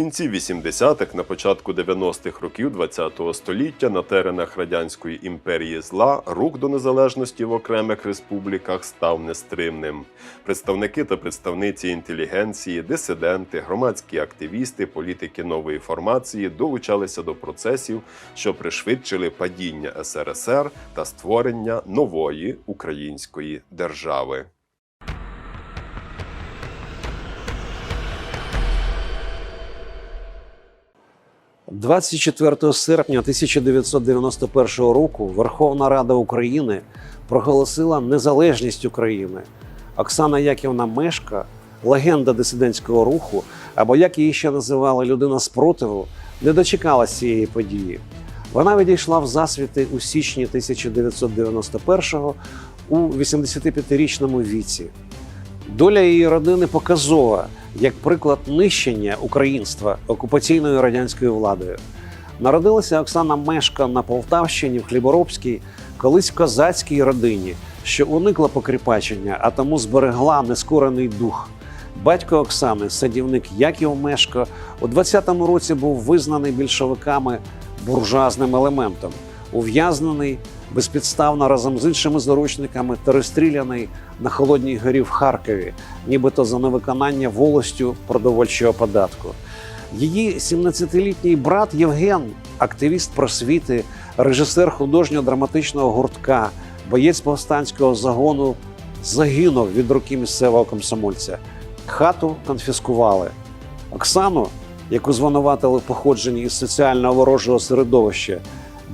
У кінці 80-х, на початку 90-х років ХХ століття на теренах радянської імперії зла рух до незалежності в окремих республіках став нестримним. Представники та представниці інтелігенції, дисиденти, громадські активісти, політики нової формації долучалися до процесів, що пришвидшили падіння СРСР та створення нової української держави. 24 серпня 1991 року Верховна Рада України проголосила незалежність України. Оксана Яківна Мешка, легенда дисидентського руху, або як її ще називали людина спротиву, не дочекалась цієї події. Вона відійшла в засвіти у січні 1991-го у 85-річному віці. Доля її родини показова як приклад нищення українства окупаційною радянською владою. Народилася Оксана Мешка на Полтавщині в Хліборобській, колись козацькій родині, що уникла покріпачення, а тому зберегла нескорений дух. Батько Оксани, садівник Яків Мешко, у 20-му році був визнаний більшовиками буржуазним елементом, ув'язнений безпідставно разом з іншими заручниками та розстріляний на холодній горі в Харкові, нібито за невиконання волостю продовольчого податку. Її 17-літній брат Євген, активіст просвіти, режисер художньо-драматичного гуртка, боєць повстанського загону, загинув від руки місцевого комсомольця. Хату конфіскували. Оксану, яку звинуватили в походженні із соціально ворожого середовища,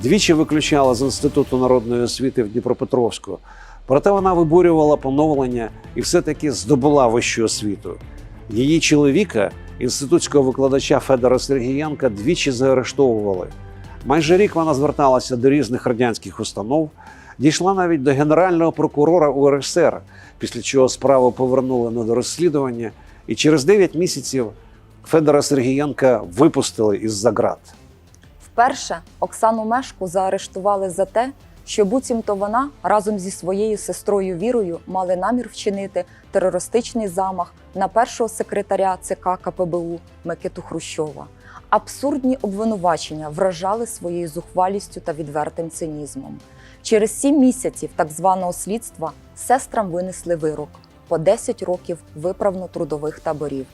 двічі виключала з інституту народної освіти в Дніпропетровську. Проте вона виборювала поновлення і все-таки здобула вищу освіту. Її чоловіка, інститутського викладача Федора Сергієнка, двічі заарештовували. Майже рік вона зверталася до різних радянських установ, дійшла навіть до генерального прокурора УРСР, після чого справу повернули на дорозслідування, і через 9 місяців Федора Сергієнка випустили із за ґрат. Вперше Оксану Мешку заарештували за те, що буцімто вона разом зі своєю сестрою Вірою мали намір вчинити терористичний замах на першого секретаря ЦК КПБУ Микиту Хрущова. Абсурдні обвинувачення вражали своєю зухвалістю та відвертим цинізмом. Через сім місяців так званого слідства сестрам винесли вирок по 10 років виправно-трудових таборів.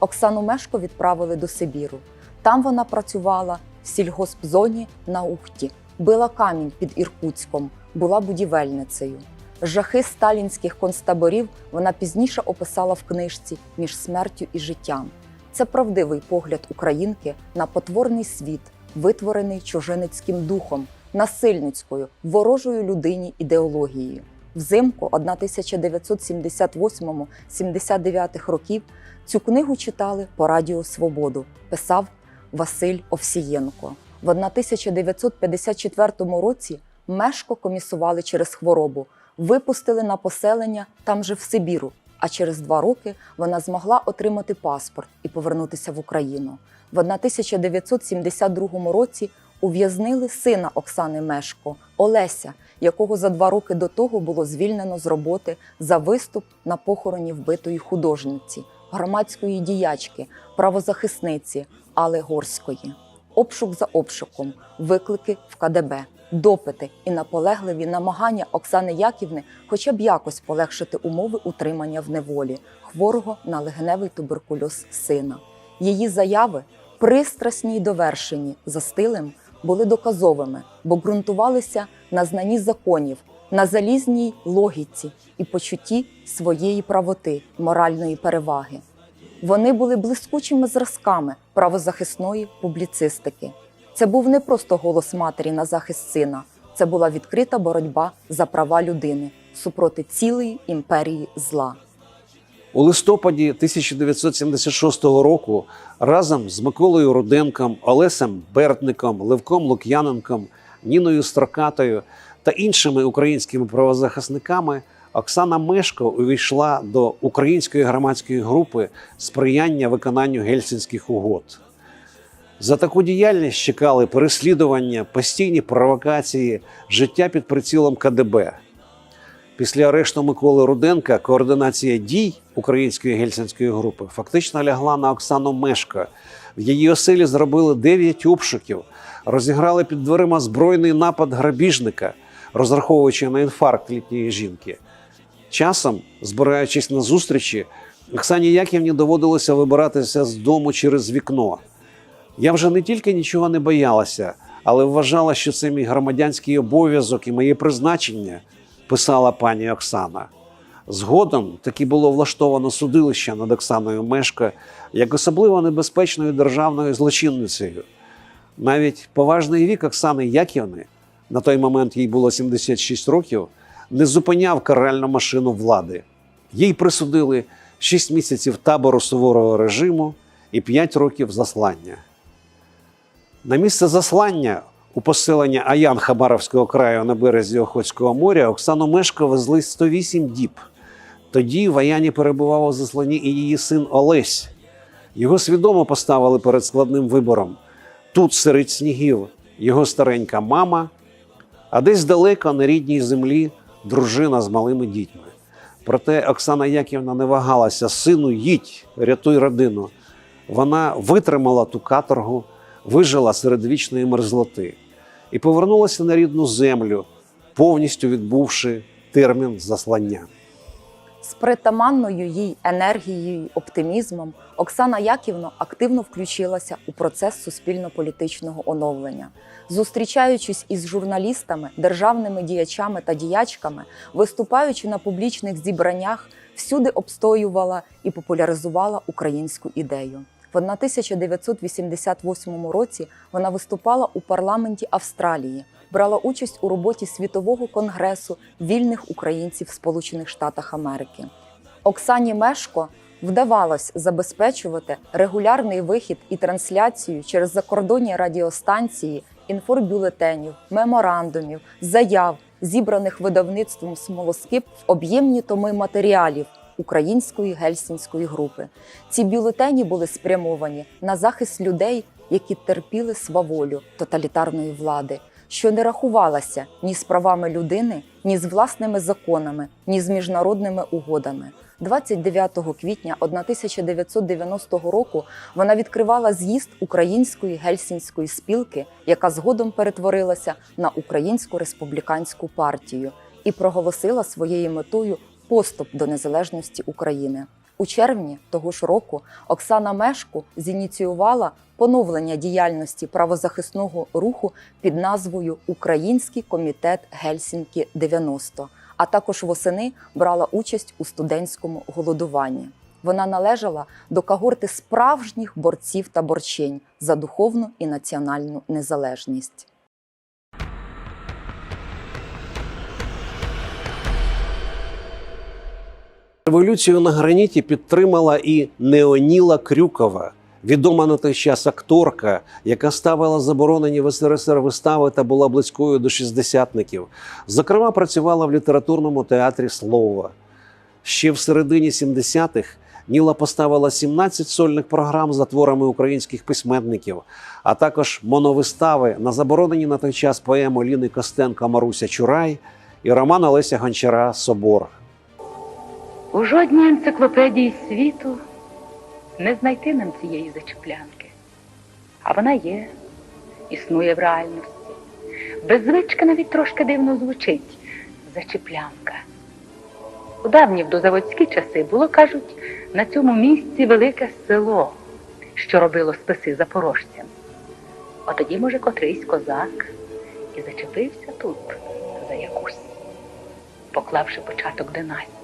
Оксану Мешко відправили до Сибіру. Там вона працювала сільгоспзоні на Ухті, била камінь під Іркутськом, була будівельницею. Жахи сталінських концтаборів вона пізніше описала в книжці Між смертю і життям. Це правдивий погляд українки на потворний світ, витворений чужиницьким духом, насильницькою, ворожою людині ідеологією. Взимку 1978-79 років цю книгу читали по Радіо Свободу, писав Василь Овсієнко. В 1954 році Мешко комісували через хворобу, випустили на поселення там же в Сибіру. А через два роки вона змогла отримати паспорт і повернутися в Україну. В 1972 році ув'язнили сина Оксани Мешко Олеся, якого за два роки до того було звільнено з роботи за виступ на похороні вбитої художниці, громадської діячки, правозахисниці Алли Горської. Обшук за обшуком, виклики в КДБ, допити і наполегливі намагання Оксани Яківни хоча б якось полегшити умови утримання в неволі хворого на легеневий туберкульоз сина. Її заяви, пристрасні й довершені за стилем, були доказовими, бо ґрунтувалися на знанні законів, на залізній логіці і почутті своєї правоти, моральної переваги. Вони були блискучими зразками правозахисної публіцистики. Це був не просто голос матері на захист сина, це була відкрита боротьба за права людини супроти цілої імперії зла. У листопаді 1976 року разом з Миколою Руденком, Олесем Бертником, Левком Лук'яненком, Ніною Строкатою та іншими українськими правозахисниками Оксана Мешко увійшла до української громадської групи сприяння виконанню гельсінських угод. За таку діяльність чекали переслідування, постійні провокації, життя під прицілом КДБ. Після арешту Миколи Руденка координація дій української гельсінської групи фактично лягла на Оксану Мешка. В її оселі зробили 9 обшуків, розіграли під дверима збройний напад грабіжника, розраховуючи на інфаркт літньої жінки. Часом, збираючись на зустрічі, Оксані Яківні доводилося вибиратися з дому через вікно. Я вже не тільки нічого не боялася, але вважала, що це мій громадянський обов'язок і моє призначення, писала пані Оксана. Згодом таки було влаштовано судилище над Оксаною Мешко як особливо небезпечною державною злочинницею. Навіть поважний вік Оксани Яківни, на той момент їй було 76 років, не зупиняв каральну машину влади. Їй присудили 6 місяців табору суворого режиму і 5 років заслання. На місце заслання у поселення Аян Хабаровського краю на березі Охотського моря Оксану Мешко везли 108 діб. Тоді в Аяні перебував у засланні і її син Олесь. Його свідомо поставили перед складним вибором. Тут серед снігів його старенька мама, а десь далеко на рідній землі дружина з малими дітьми. Проте Оксана Яківна не вагалася сину, їдь, рятуй родину. Вона витримала ту каторгу, вижила серед вічної мерзлоти і повернулася на рідну землю, повністю відбувши термін заслання. З притаманною їй енергією оптимізмом Оксана Яківна активно включилася у процес суспільно-політичного оновлення. Зустрічаючись із журналістами, державними діячами та діячками, виступаючи на публічних зібраннях, всюди обстоювала і популяризувала українську ідею. В 1988 році вона виступала у парламенті Австралії, брала участь у роботі Світового конгресу вільних українців в Сполучених Штатах Америки. Оксані Мешко вдавалось забезпечувати регулярний вихід і трансляцію через закордонні радіостанції інформбюлетенів, меморандумів, заяв, зібраних видавництвом Смолоскип в об'ємні томи матеріалів української гельсінської групи. Ці бюлетені були спрямовані на захист людей, які терпіли сваволю тоталітарної влади, що не рахувалася ні з правами людини, ні з власними законами, ні з міжнародними угодами. 29 квітня 1990 року вона відкривала з'їзд Української гельсінської спілки, яка згодом перетворилася на Українську республіканську партію, і проголосила своєю метою поступ до незалежності України. У червні того ж року Оксана Мешку зініціювала поновлення діяльності правозахисного руху під назвою Український комітет Гельсінкі 90 а також восени брала участь у студентському голодуванні. Вона належала до когорти справжніх борців та борчинь за духовну і національну незалежність. Революцію на граніті підтримала і Неоніла Крюкова, відома на той час акторка, яка ставила заборонені в СРСР вистави та була близькою до шістдесятників. Зокрема, працювала в літературному театрі Слово. Ще в середині 70-х Ніла поставила 17 сольних програм за творами українських письменників, а також моновистави на заборонені на той час поему Ліни Костенко Маруся Чурай і роман Олеся Гончара Собор. У жодній енциклопедії світу не знайти нам цієї зачеплянки. А вона є, існує в реальності. Без звички навіть трошки дивно звучить зачеплянка. У давні вдозаводські часи було, кажуть, на цьому місці велике село, що робило списи запорожцям. А тоді, може, котрийсь козак і зачепився тут за якусь, поклавши початок династії.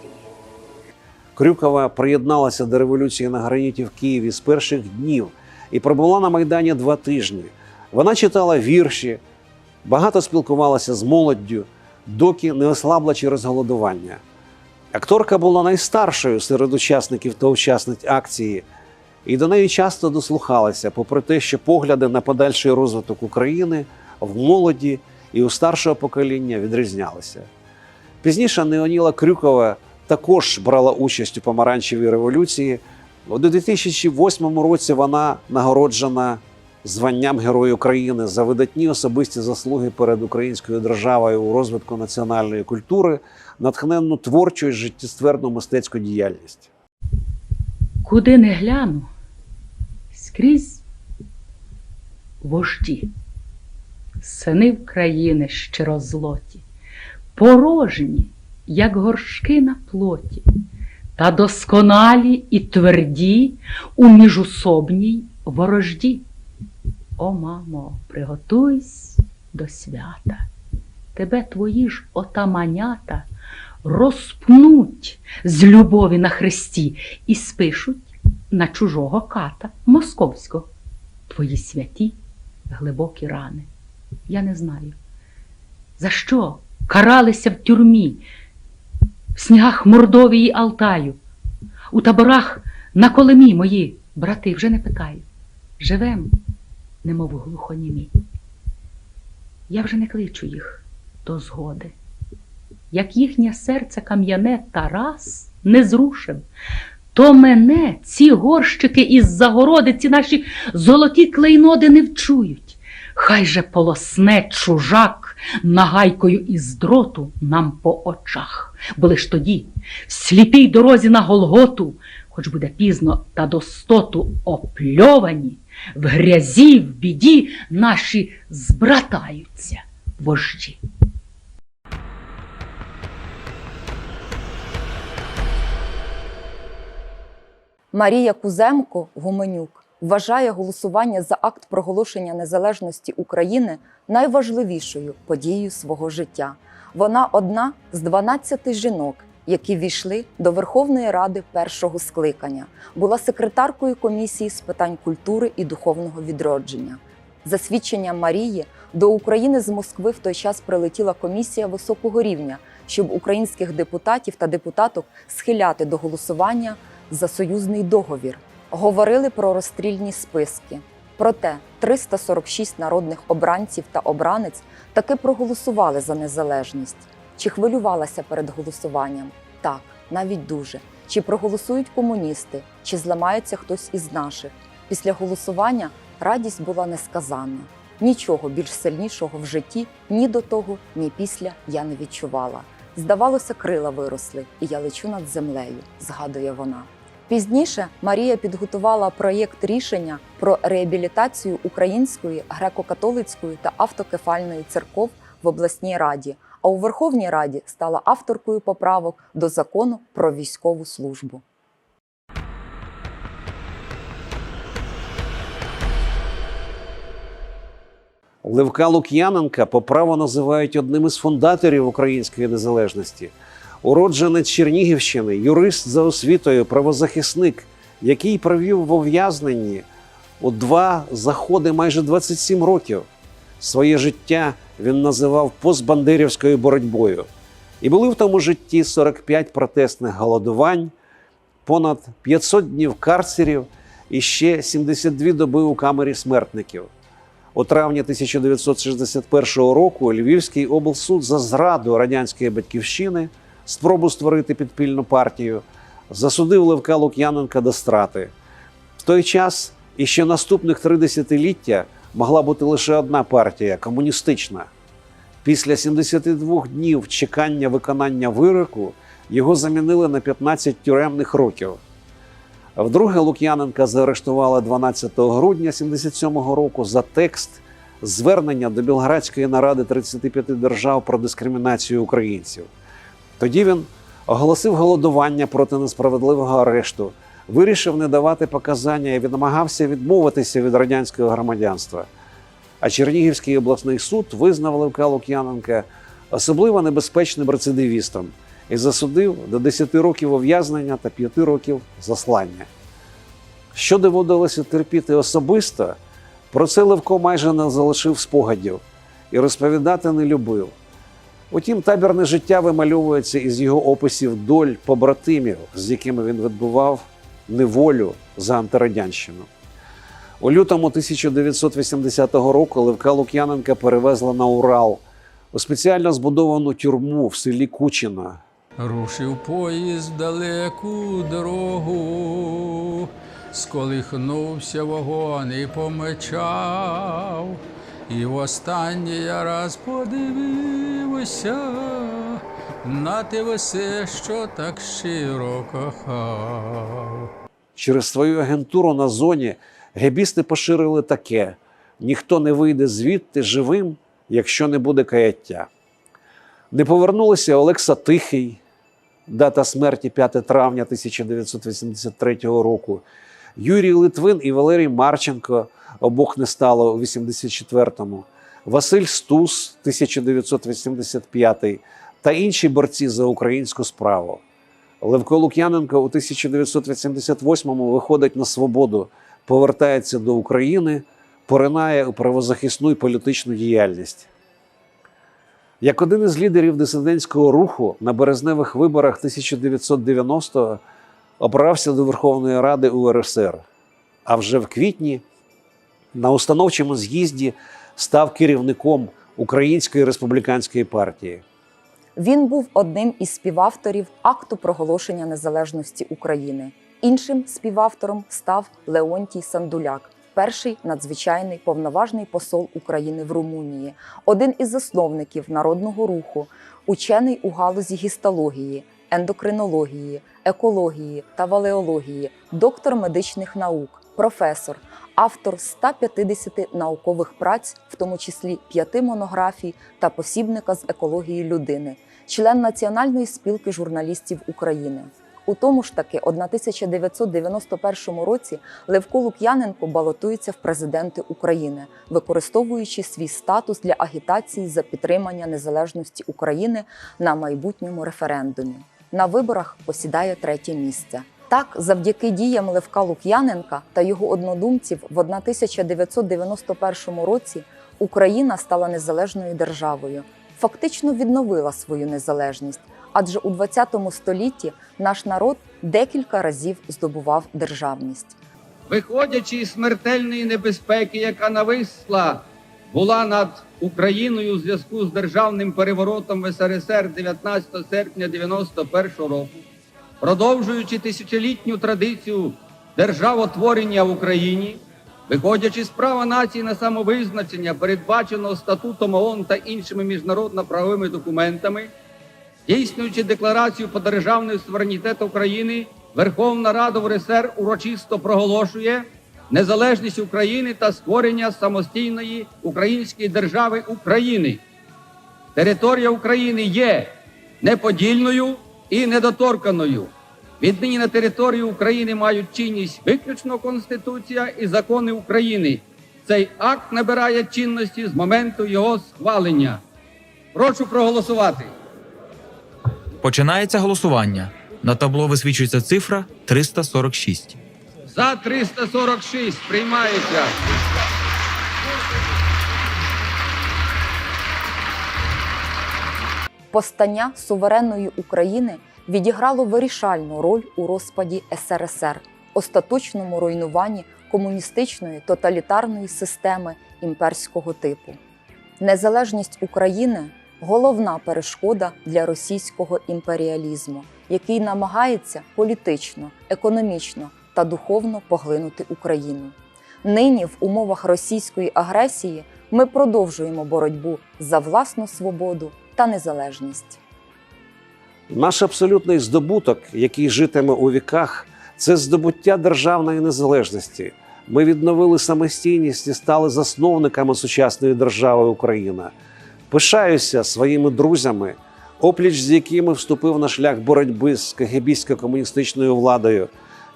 Крюкова приєдналася до революції на граніті в Києві з перших днів і пробула на Майдані два тижні. Вона читала вірші, багато спілкувалася з молоддю, доки не ослабла через голодування. Акторка була найстаршою серед учасників та учасниць акції, і до неї часто дослухалися, попри те, що погляди на подальший розвиток України в молоді і у старшого покоління відрізнялися. Пізніше Неоніла Крюкова також брала участь у помаранчевій революції. У 2008 році вона нагороджена званням Герой України за видатні особисті заслуги перед українською державою у розвитку національної культури, натхненну творчу і життєстверну мистецьку діяльність. Куди не гляну, скрізь вожді, сини України щирозлоті, порожні, як горшки на плоті, та досконалі і тверді у міжусобній ворожді. О, мамо, приготуйсь до свята, тебе твої ж отаманята розпнуть з любові на хресті і спишуть на чужого ката московського. Твої святі глибокі рани. Я не знаю. За що каралися в тюрмі, в снігах Мордовії Алтаю, у таборах на колемі мої брати вже не питаю. Живем, немов глухонімі. Я вже не кличу їх до згоди як їхнє серце кам'яне Тарас не зрушив, то мене ці горщики із загороди, ці наші золоті клейноди не вчують. Хай же полосне чужак нагайкою із дроту нам по очах, бо лиш тоді, в сліпій дорозі на Голготу, хоч буде пізно та достоту опльовані, в грязі, в біді наші збратаються вожді. Марія Куземко Гуменюк вважає голосування за акт проголошення незалежності України найважливішою подією свого життя. Вона одна з 12 жінок, які війшли до Верховної Ради першого скликання, була секретаркою комісії з питань культури і духовного відродження. За свідченням Марії, до України з Москви в той час прилетіла комісія високого рівня, щоб українських депутатів та депутаток схиляти до голосування за союзний договір. Говорили про розстрільні списки. Проте 346 народних обранців та обранець таки проголосували за незалежність. Чи хвилювалася перед голосуванням? Так, навіть дуже. Чи проголосують комуністи, чи зламається хтось із наших? Після голосування радість була несказанна. Нічого більш сильнішого в житті ні до того, ні після я не відчувала. Здавалося, крила виросли, і я лечу над землею, згадує вона. Пізніше Марія підготувала проєкт рішення про реабілітацію української, греко-католицької та автокефальної церков в обласній раді, а у Верховній Раді стала авторкою поправок до закону про військову службу. Левка Лук'яненка по праву називають одним із фундаторів української незалежності. Уродженець Чернігівщини, юрист за освітою, правозахисник, який провів в ув'язненні у два заходи майже 27 років. Своє життя він називав постбандерівською боротьбою. І були в тому житті 45 протестних голодувань, понад 500 днів карцерів і ще 72 доби у камері смертників. У травні 1961 року Львівський облсуд за зраду радянської батьківщини, спробу створити підпільну партію, засудив Левка Лук'яненка до страти. В той час і ще наступних три десятиліття могла бути лише одна партія комуністична. Після 72 днів чекання виконання вироку його замінили на 15 тюремних років. Вдруге Лук'яненка заарештували 12 грудня 77-го року за текст звернення до Білградської наради 35 держав про дискримінацію українців. Тоді він оголосив голодування проти несправедливого арешту, вирішив не давати показання і намагався відмовитися від радянського громадянства. А Чернігівський обласний суд визнав Левка Лук'яненка особливо небезпечним рецидивістом і засудив до 10 років ув'язнення та 5 років заслання. Що доводилося терпіти особисто, про це Левко майже не залишив спогадів і розповідати не любив. Утім, табірне життя вимальовується із його описів доль побратимів, з якими він відбував неволю за антирадянщину. У лютому 1980 року Левка Лук'яненка перевезла на Урал у спеціально збудовану тюрму в селі Кучино. Рушив поїзд далеку дорогу, сколихнувся вогонь і помечав, і востаннє я раз подивився на те весе, що так щиро кохав. Через свою агентуру на зоні гебісти поширили таке: ніхто не вийде звідти живим, якщо не буде каяття. Не повернулися Олекса Тихий, дата смерті 5 травня 1983 року, Юрій Литвин і Валерій Марченко, обох не стало у 84-му, Василь Стус, 1985 та інші борці за українську справу. Левко Лук'яненко у 1988-му виходить на свободу, повертається до України, поринає у правозахисну і політичну діяльність. Як один із лідерів дисидентського руху на березневих виборах 1990-го обрався до Верховної Ради УРСР, а вже в квітні на установчому з'їзді став керівником Української республіканської партії. Він був одним із співавторів акту проголошення незалежності України. Іншим співавтором став Леонтій Сандуляк, перший надзвичайний повноважний посол України в Румунії, один із засновників народного руху, учений у галузі гістології, ендокринології, екології та валеології, доктор медичних наук, професор, автор 150 наукових праць, в тому числі п'яти монографій та посібника з екології людини, член Національної спілки журналістів України. У тому ж таки 1991 році Левко Лук'яненко балотується в президенти України, використовуючи свій статус для агітації за підтримання незалежності України на майбутньому референдумі. На виборах посідає третє місце. Так, завдяки діям Левка Лук'яненка та його однодумців в 1991 році Україна стала незалежною державою, фактично відновила свою незалежність. Адже у ХХ столітті наш народ декілька разів здобував державність. виходячи із смертельної небезпеки, яка нависла була над Україною у зв'язку з державним переворотом в СРСР 19 серпня 91 року, продовжуючи тисячолітню традицію державотворення в Україні, виходячи з права нації на самовизначення, передбаченого статутом ООН та іншими міжнародно-правовими документами. Дійснюючи декларацію про державний суверенітет України, Верховна Рада УРСР урочисто проголошує незалежність України та створення самостійної української держави України. Територія України є неподільною і недоторканою. Віднині на території України мають чинність виключно Конституція і закони України. Цей акт набирає чинності з моменту його схвалення. Прошу проголосувати. Починається голосування. На табло висвічується цифра 346. За 346 приймається. Постання суверенної України відіграло вирішальну роль у розпаді СРСР, остаточному руйнуванні комуністичної тоталітарної системи імперського типу. Незалежність України головна перешкода для російського імперіалізму, який намагається політично, економічно та духовно поглинути Україну. Нині, в умовах російської агресії, ми продовжуємо боротьбу за власну свободу та незалежність. Наш абсолютний здобуток, який житиме у віках, це здобуття державної незалежності. Ми відновили самостійність і стали засновниками сучасної держави Україна. Пишаюся своїми друзями, опліч з якими вступив на шлях боротьби з кагебістсько-комуністичною владою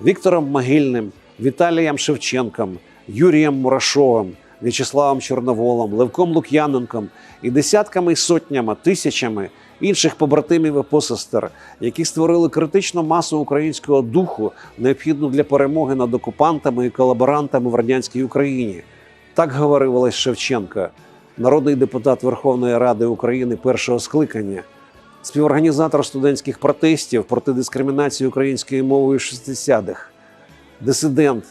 Віктором Могильним, Віталієм Шевченком, Юрієм Мурашовим, В'ячеславом Чорноволом, Левком Лук'яненком і десятками і сотнями, тисячами інших побратимів і посестер, які створили критичну масу українського духу, необхідну для перемоги над окупантами і колаборантами в радянській Україні. Так говорив Олесь Шевченко, народний депутат Верховної Ради України першого скликання, співорганізатор студентських протестів проти дискримінації української мови 60-х, дисидент,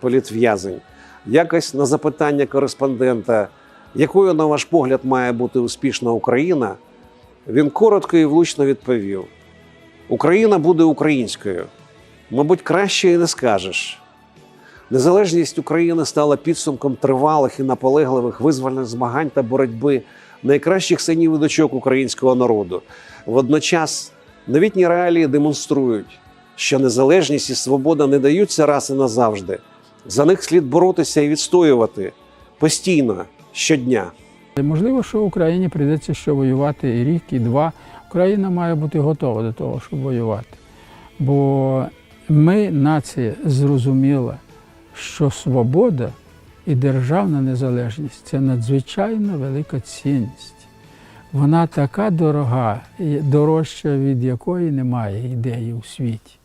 політв'язень. Якось на запитання кореспондента, якою, на ваш погляд, має бути успішна Україна, він коротко і влучно відповів: Україна буде українською. Мабуть, краще і не скажеш. Незалежність України стала підсумком тривалих і наполегливих визвольних змагань та боротьби найкращих синів і дочок українського народу. Водночас новітні реалії демонструють, що незалежність і свобода не даються раз і назавжди. За них слід боротися і відстоювати постійно щодня. Можливо, що Україні прийдеться ще воювати і рік, і два. Україна має бути готова до того, щоб воювати. Бо ми, нація, зрозуміла, що свобода і державна незалежність це надзвичайно велика цінність. Вона така дорога, дорожча від якої немає ідеї у світі.